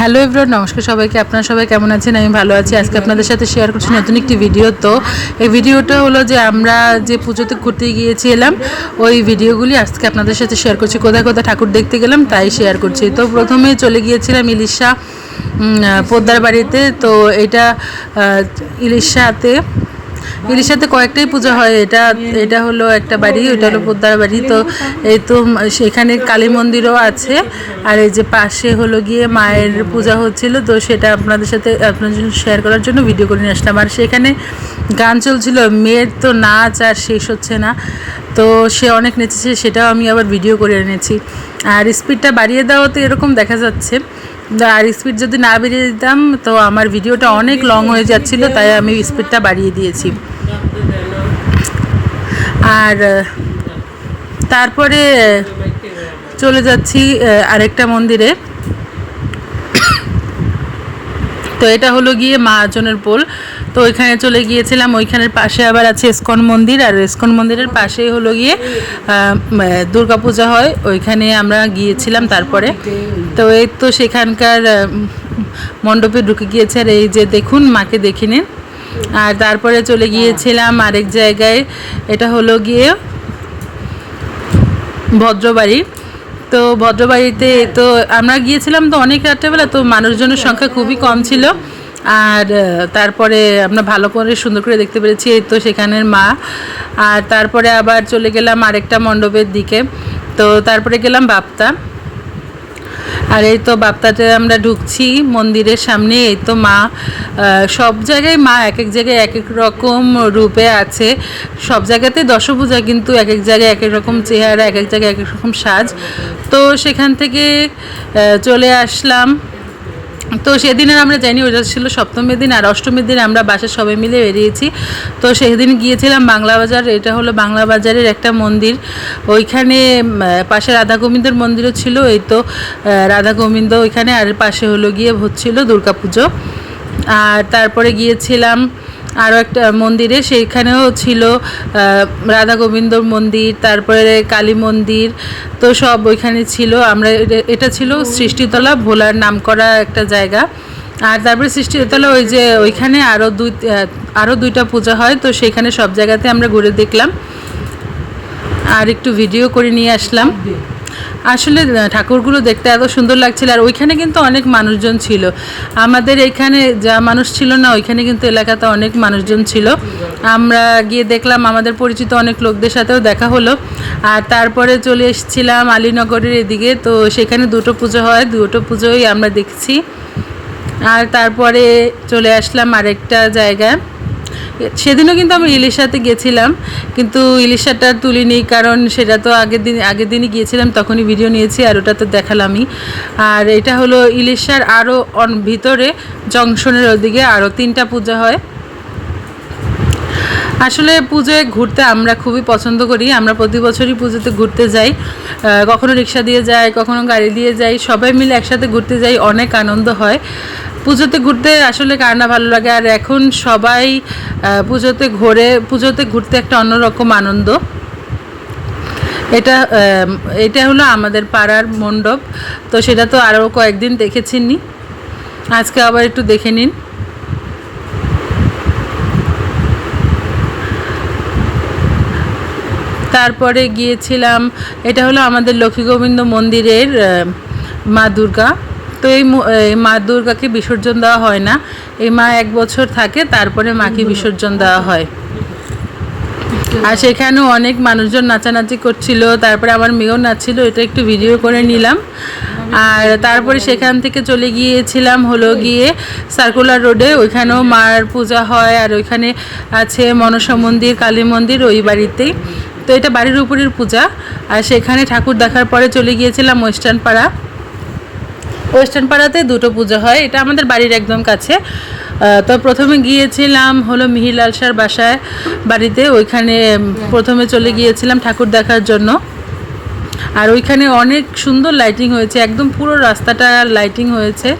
Hello everyone নমস্কার সবাইকে। আপনারা সবাই কেমন আছেন? আমি ভালো আছি। আজকে আপনাদের সাথে শেয়ার করছি নতুন একটি ভিডিও তো। এই ভিডিওটা হলো যে আমরা যে পুজোতে ঘুরতে গিয়েছিলাম ওই ভিডিওগুলি আজকে আপনাদের সাথে শেয়ার করছি। কোথায় কোথায় ঠাকুর দেখতে গেলাম তাই শেয়ার করছি। তো প্রথমে চলে গিয়েছিলাম ইলিশা পোদ্দার বাড়িতে তো এটা ইলিশাতে ইলিশাতে কয়েকটাই পূজা হয়। এটা এটা হলো একটা বাড়ি ওটা হলো পোদ্দার বাড়ি। তো এই তো সেখানে কালী মন্দিরও আছে। আর এই যে পাশে হলো গিয়ে মায়ের পূজা হচ্ছিল, তো সেটা আপনাদের সাথে, আপনাদের জন্য শেয়ার করার জন্য ভিডিও করে নিয়ে আসলাম। আর সেখানে গান চলছিল, মেয়ের তো নাচ আর শেষ হচ্ছে না। তো সে অনেক নেচেছে, সেটাও আমি আবার ভিডিও করে এনেছি। আর স্পিডটা বাড়িয়ে দেওয়াতে এরকম দেখা যাচ্ছে। আর স্পিড যদি না বেরিয়ে দিতাম, তো আমার ভিডিওটা অনেক লং হয়ে যাচ্ছিল, তাই আমি স্পিডটা বাড়িয়ে দিয়েছি। আর, তারপরে, চলে যাচ্ছি আরেকটা মন্দিরে। তো এটা হলো গিয়ে মা আজনের পোল। তো ওইখানে চলে গিয়েছিলাম, ওইখানের পাশে আবার আছে ইস্কন মন্দির, আর ইস্কন মন্দিরের পাশেই হলো গিয়ে দুর্গা পূজা হয়। ওইখানে আমরা গিয়েছিলাম তারপরে। তো এই তো সেখানকার মণ্ডপে ঢুকে গিয়েছে। আর এই যে দেখুন, মাকে দেখে নিন। আর তারপরে চলে গিয়েছিলাম আরেক জায়গায়। এটা হলো গিয়ে ভদ্রবাড়ি। তো ভদ্রবাড়িতে তো আমরা গিয়েছিলাম তো অনেক রাত্রেবেলা, তো মানুষজনের সংখ্যা খুবই কম ছিল। আর তারপরে আমরা ভালো করে সুন্দর করে দেখতে পেরেছি এই তো সেখানের মা। আর তারপরে আবার চলে গেলাম আরেকটা মণ্ডপের দিকে। তো তারপরে গেলাম বাপ্তা। আর এই তো বাপ্তাতে আমরা ঢুকছি মন্দিরের সামনে। এই তো মা সব জায়গায় মা এক এক জায়গায় এক এক রকম রূপে আছে। সব জায়গাতে দশভূজা কিন্তু এক এক জায়গায় এক এক রকম চেহারা এক এক জায়গায় এক এক রকম সাজ। তো সেখান থেকে চলে আসলাম। তো সেদিনের আমরা জানি, ওটা ছিল সপ্তমীর দিন আর অষ্টমীর দিন আমরা বাসার সবাই মিলে বেরিয়েছি। তো সেদিন গিয়েছিলাম বাংলা বাজার, এটা হলো বাংলা বাজারের একটা মন্দির। ওইখানে পাশে রাধা গোবিন্দর মন্দিরও ছিল, এই তো রাধা গোবিন্দ ওইখানে আর পাশে হলো গিয়ে হচ্ছিল দুর্গাপুজো। আর তারপরে গিয়েছিলাম আরও একটা মন্দিরে, সেইখানেও ছিল রাধা গোবিন্দর মন্দির, তারপরে কালী মন্দির, তো সব ওইখানে ছিল। আমরা এটা- এটা ছিল সৃষ্টিতলা, ভোলার নাম করা একটা জায়গা। আর তারপরে সৃষ্টিতলা ওই যে ওইখানে আরও দুই আরও দুইটা পূজা হয়, তো সেখানে সব জায়গাতে আমরা ঘুরে দেখলাম। আর একটু ভিডিও করে নিয়ে আসলাম। আসলে ঠাকুরগুলো দেখতে এত সুন্দর লাগছিল, আর ওইখানে কিন্তু অনেক মানুষজন ছিল। আমাদের এখানে যা মানুষ ছিল না, ওইখানে কিন্তু এলাকাতে অনেক মানুষজন ছিল। আমরা গিয়ে দেখলাম, আমাদের পরিচিত অনেক লোকদের সাথেও দেখা হলো। আর তারপরে চলে এসেছিলাম আলীনগরের এদিকে, তো সেখানে দুটো পুজো হয়, দুটো পুজোই আমরা দেখছি। আর তারপরে চলে আসলাম আরেকটা জায়গায়। সেদিনও কিন্তু আমি ইলিশাতে গেছিলাম, কিন্তু ইলিশাটা তুলিনি কারণ সেটা তো আগের দিন, আগের দিনই গিয়েছিলাম, তখনই ভিডিও নিয়েছি আর ওটা তো দেখালামই। আর এটা হলো ইলিশার আরও অন- ভিতরে জংশনের ওদিকে আরও তিনটা পূজা হয়। আসলে পুজোয় ঘুরতে আমরা খুবই পছন্দ করি, আমরা প্রতি বছরই পুজোতে ঘুরতে যাই। কখনো রিক্সা দিয়ে যাই, কখনো গাড়ি দিয়ে যাই, সবাই মিলে একসাথে ঘুরতে যাই, অনেক আনন্দ হয়। পুজোতে ঘুরতে আসলে কার না ভালো লাগে? আর এখন সবাই পুজোতে ঘোরে, পুজোতে ঘুরতে একটা অন্যরকম আনন্দ। এটা এটা হলো আমাদের পাড়ার মণ্ডপ। তো সেটা তো আরও কয়েকদিন দেখেছেননি আজকে আবার একটু দেখে নিন। তারপরে গিয়েছিলাম, এটা হলো আমাদের লক্ষ্মী গোবিন্দ মন্দিরের মা দুর্গা। তো এই মা দুর্গাকে বিসর্জন দেওয়া হয় না। এই মা এক বছর থাকে, তারপরে মাকে বিসর্জন দেওয়া হয়। আর সেখানেও অনেক মানুষজন নাচানাচি করছিল, তারপরে আমার মেয়েও নাচছিল, এটা একটু ভিডিও করে নিলাম। আর তারপরে সেখান থেকে চলে গিয়েছিলাম হলো গিয়ে সার্কুলার রোডে ওইখানেও মার পূজা হয়, আর ওইখানে আছে মনসা মন্দির, কালী মন্দির ওই বাড়িতেই। তো এটা বাড়ির উপরের পূজা। আর সেখানে ঠাকুর দেখার পরে চলে গিয়েছিলাম ওয়েস্টার্ন পাড়া। ওয়েস্টার্ন পাড়াতে দুটো পুজো হয়। এটা আমাদের বাড়ির একদম কাছে। তো প্রথমে গিয়েছিলাম হলো মিহিলাল সার বাসায়, বাড়িতে। ওইখানে প্রথমে চলে গিয়েছিলাম ঠাকুর দেখার জন্য। আর ওইখানে অনেক সুন্দর লাইটিং হয়েছে, একদম পুরো রাস্তাটা লাইটিং হয়েছে।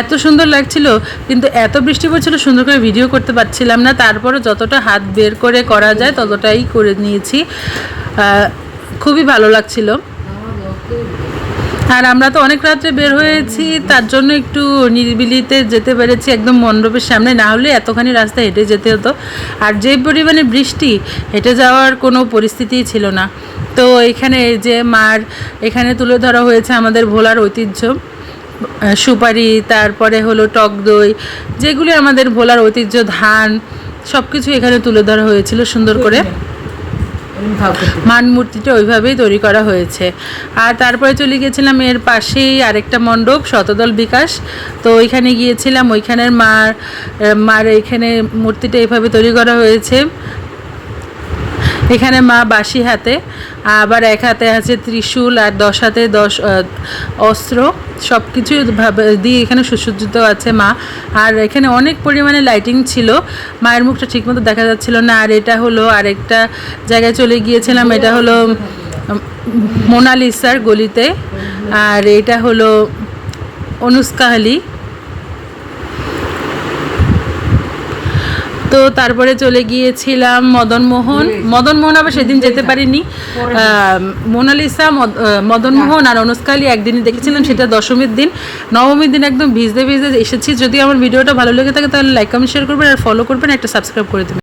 এত সুন্দর লাগছিল, কিন্তু এত বৃষ্টি পড়ছিল, সুন্দর করে ভিডিও করতে পারছিলাম না। তারপরে যতটা হাত বের করে করা যায়, ততটাই করে নিয়েছি। খুবই ভালো লাগছিল। আর আমরা তো অনেক রাত্রে বের হয়েছি, তার জন্য একটু নিরিবিলিতে যেতে পেরেছি, একদম মণ্ডপের সামনে। না হলে এতখানি রাস্তা হেঁটে যেতে হতো। আর যে পরিমাণে বৃষ্টি, হেঁটে যাওয়ার কোনো পরিস্থিতিই ছিল না। তো এখানে যে মার, এখানে তুলে ধরা হয়েছে আমাদের ভোলার ঐতিহ্য। সুপারি, তারপরে হলো টক দই, যেগুলি আমাদের ভোলার ঐতিহ্য, ধান সব কিছু এখানে তুলে ধরা হয়েছিল সুন্দর করে। মান মূর্তিটা ওইভাবেই তৈরি করা হয়েছে। আর তারপরে চলে গিয়েছিলাম এর পাশেই আরেকটা মণ্ডপ, শতদল বিকাশ। তো ওইখানে গিয়েছিলাম, ওইখানের মার মার এখানে মূর্তিটা এইভাবে তৈরি করা হয়েছে। এখানে মা বাসি হাতে, আবার এক হাতে আছে ত্রিশূল আর দশ হাতে দশ অস্ত্র সব কিছু ভাবে, দিয়ে এখানে সুসজ্জিত আছে মা। আর এখানে অনেক পরিমাণে লাইটিং ছিল। মায়ের মুখটা ঠিকমতো দেখা যাচ্ছিল না। আর এটা হলো আরেকটা জায়গায় চলে গিয়েছিলাম। এটা হলো মোনালিসার গলিতে। আর এটা হলো অনুষ্কাহালি তো তারপরে চলে গিয়েছিলাম মদনমোহন। মদনমোহন আবার সেদিন যেতে পারিনি। মোনালিসা মদনমোহন আর অনুষ্কালি একদিনই দেখেছিলাম সেটা দশমীর দিন। নবমীর দিন একদম ভিজতে ভিজতে এসেছি। যদি আমার ভিডিওটা ভালো লেগে থাকে তাহলে লাইক কমেন্ট শেয়ার করবেন আর ফলো করবেন। একটা সাবস্ক্রাইব করে দেবেন।